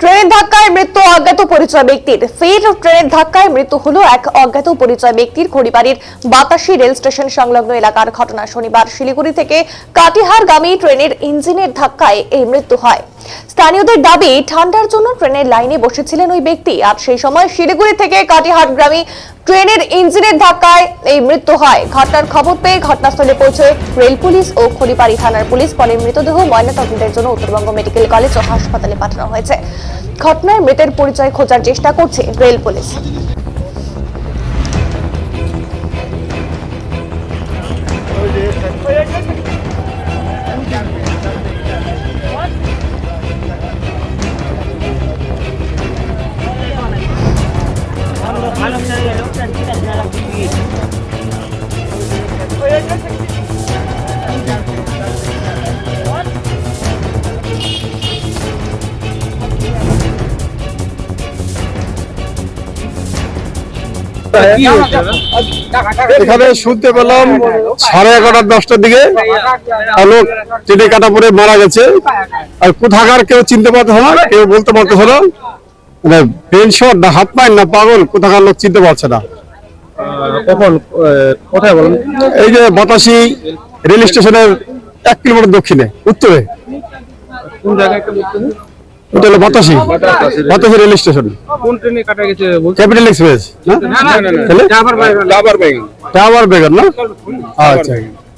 ট্রেনের ধাক্কায় মৃত্যু অজ্ঞাত পরিচয় ব্যক্তির। ফের ট্রেনের ধাক্কায় মৃত্যু হল এক অজ্ঞাত পরিচয় ব্যক্তির। খড়িবাড়ির বাতাসি রেল স্টেশন সংলগ্ন এলাকার ঘটনা শনিবার শিলিগুড়ি থেকে কাটিহারগামী ট্রেনের ইঞ্জিনের ধাক্কায় এই মৃত্যু হয়। স্থানীয়দের দাবি, ঠান্ডার জন্য ট্রেনের লাইনে বসেছিলেন ওই ব্যক্তি। আর সেই সময় শিলিগুড়ি থেকে কাটিহারগ্রামী ট্রেনের ইঞ্জিনের ধাক্কায় এই মৃত্যু হয়। ঘটনার খবর পেয়ে ঘটনাস্থলে পৌঁছে রেল পুলিশ ও খড়িবাড়ি থানার পুলিশ পরে মৃতদেহ ময়নাতদন্তের জন্য উত্তরবঙ্গ মেডিকেল কলেজ ও হাসপাতালে পাঠানো হয়েছে। ঘটনায় মৃতের পরিচয় খোঁজার চেষ্টা করছে রেল পুলিশ। এখানে শুনতে পেলাম সাড়ে এগারোটা, দশটার দিকে লোক ট্রেনে কাটা পরে মারা গেছে। আর কোথাকার কেউ চিনতে পারতেছে না, কেউ বলতে পারতেছে না। মানে ব্রেন শট না, হাত পায় না, পাগল, কোথাকার লোক চিনতে পারছে না। কখন কোথায় বলেন এই যে বাতাসি রেল স্টেশনের এক কিলোমিটার দক্ষিণে উত্তরে কোন জায়গায় ওটা হলো বাতাসি বাতাসি রেল স্টেশন কোন ট্রেনে কাটা গেছে ক্যাপিটাল এক্সপ্রেস না না না টাওয়ার বাইগান টাওয়ার বেগার না আচ্ছা